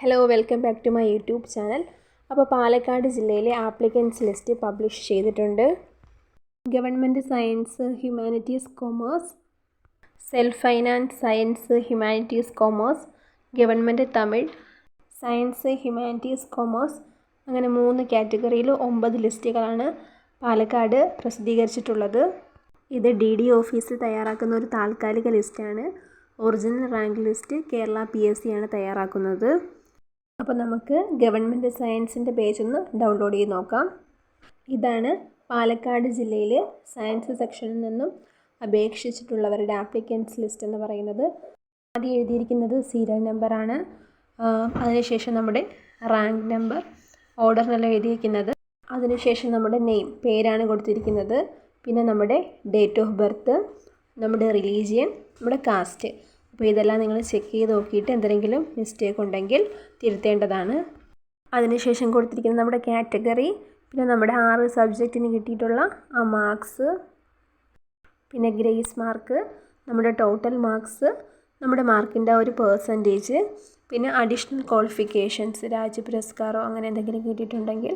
Hello welcome back to my YouTube channel അപ്പോൾ പാലക്കാട് ജില്ലയിലെ applicants list publish ചെയ്തിട്ടുണ്ട്. Government science humanities commerce self finance science humanities commerce government Tamil science humanities commerce അങ്ങനെ മൂന്ന് കാറ്റഗറിയിൽ ഒമ്പത് ലിസ്റ്റുകളാണ് പാലക്കാട് പ്രസിദ്ധീകരിച്ചിട്ടുള്ളത്. ഇത് ഡി ഡി ഓഫീസിൽ തയ്യാറാക്കുന്ന ഒരു താൽക്കാലിക ലിസ്റ്റാണ് original rank list Kerala P S C ആണ് തയ്യാറാക്കുന്നത്. അപ്പോൾ നമുക്ക് ഗവൺമെന്റ് സയൻസിന്റെ പേജ് ഒന്ന് ഡൗൺലോഡ് ചെയ്ത് നോക്കാം. ഇതാണ് പാലക്കാട് ജില്ലയിൽ സയൻസ് സെക്ഷനിൽ നിന്നും അപേക്ഷിച്ചിട്ടുള്ളവരുടെ ആപ്ലിക്കൻസ് ലിസ്റ്റ് എന്ന് പറയുന്നത്. ആദ്യം എഴുതിയിരിക്കുന്നത് സീരിയൽ നമ്പറാണ് അതിനുശേഷം നമ്മുടെ റാങ്ക് നമ്പർ ഓർഡർ ഓർഡറിനെല്ലാം എഴുതിയിരിക്കുന്നത്. അതിനുശേഷം നമ്മുടെ നെയിം പേരാണ് കൊടുത്തിരിക്കുന്നത്. പിന്നെ നമ്മുടെ ഡേറ്റ് ഓഫ് ബർത്ത് നമ്മുടെ റിലീജിയൻ നമ്മുടെ കാസ്റ്റ് അപ്പോൾ ഇതെല്ലാം നിങ്ങൾ ചെക്ക് ചെയ്ത് നോക്കിയിട്ട് എന്തെങ്കിലും മിസ്റ്റേക്ക് ഉണ്ടെങ്കിൽ തിരുത്തേണ്ടതാണ്. അതിനുശേഷം കൊടുത്തിരിക്കുന്ന നമ്മുടെ കാറ്റഗറി പിന്നെ നമ്മുടെ ആറ് സബ്ജക്റ്റിന് കിട്ടിയിട്ടുള്ള ആ മാർക്സ് പിന്നെ ഗ്രേസ് മാർക്ക് നമ്മുടെ ടോട്ടൽ മാർക്സ് നമ്മുടെ മാർക്കിന്റെ ഒരു പേഴ്സന്റേജ് പിന്നെ അഡീഷണൽ ക്വാളിഫിക്കേഷൻസ് രാജ്യ പുരസ്കാരമോ അങ്ങനെ എന്തെങ്കിലും കിട്ടിയിട്ടുണ്ടെങ്കിൽ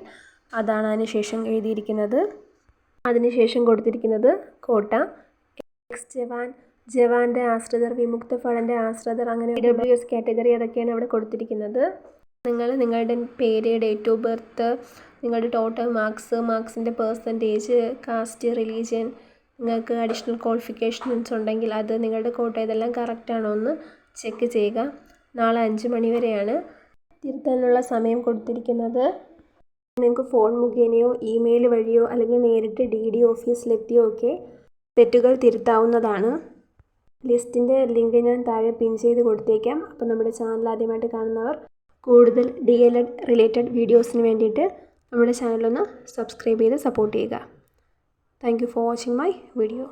അതാണ് അതിനുശേഷം എഴുതിയിരിക്കുന്നത്. അതിനുശേഷം കൊടുത്തിരിക്കുന്നത് കോട്ട എക്സ് ജവാൻ ജവാന്റെ ആശ്രിതർ വിമുക്ത ഫണ്ടിന്റെ ആശ്രിതർ അങ്ങനെ ഡബ്ല്യു എസ് കാറ്റഗറി അതൊക്കെയാണ് അവിടെ കൊടുത്തിരിക്കുന്നത്? നിങ്ങൾ നിങ്ങളുടെ പേര് ഡേറ്റ് ഓഫ് ബർത്ത് നിങ്ങളുടെ ടോട്ടൽ മാർക്സ് മാർക്സിന്റെ പേഴ്സന്റേജ് കാസ്റ്റ് റിലീജിയൻ നിങ്ങൾക്ക് അഡീഷണൽ ക്വാളിഫിക്കേഷൻസ് ഉണ്ടെങ്കിൽ അത് നിങ്ങളുടെ കോട്ട ഇതെല്ലാം കറക്റ്റാണോ എന്ന് ചെക്ക് ചെയ്യുക. നാളെ അഞ്ച് മണി വരെയാണ് തിരുത്താനുള്ള സമയം കൊടുത്തിരിക്കുന്നത്. നിങ്ങൾക്ക് ഫോൺ മുഖേനയോ ഇമെയിൽ വഴിയോ അല്ലെങ്കിൽ നേരിട്ട് ഡി ഡി ഓഫീസിലെത്തിയോ ഒക്കെ തെറ്റുകൾ തിരുത്താവുന്നതാണ്. ലിസ്റ്റിന്റെ ലിങ്ക് ഞാൻ താഴെ പിൻ ചെയ്ത് കൊടുത്തേക്കാം. അപ്പോൾ നമ്മുടെ ചാനൽ ആദ്യമായിട്ട് കാണുന്നവർ കൂടുതൽ ഡി എൽ എഡ് റിലേറ്റഡ് വീഡിയോസിന് വേണ്ടിയിട്ട് നമ്മുടെ ചാനലൊന്ന് സബ്സ്ക്രൈബ് ചെയ്ത് സപ്പോർട്ട് ചെയ്യുക. Thank you for watching my video.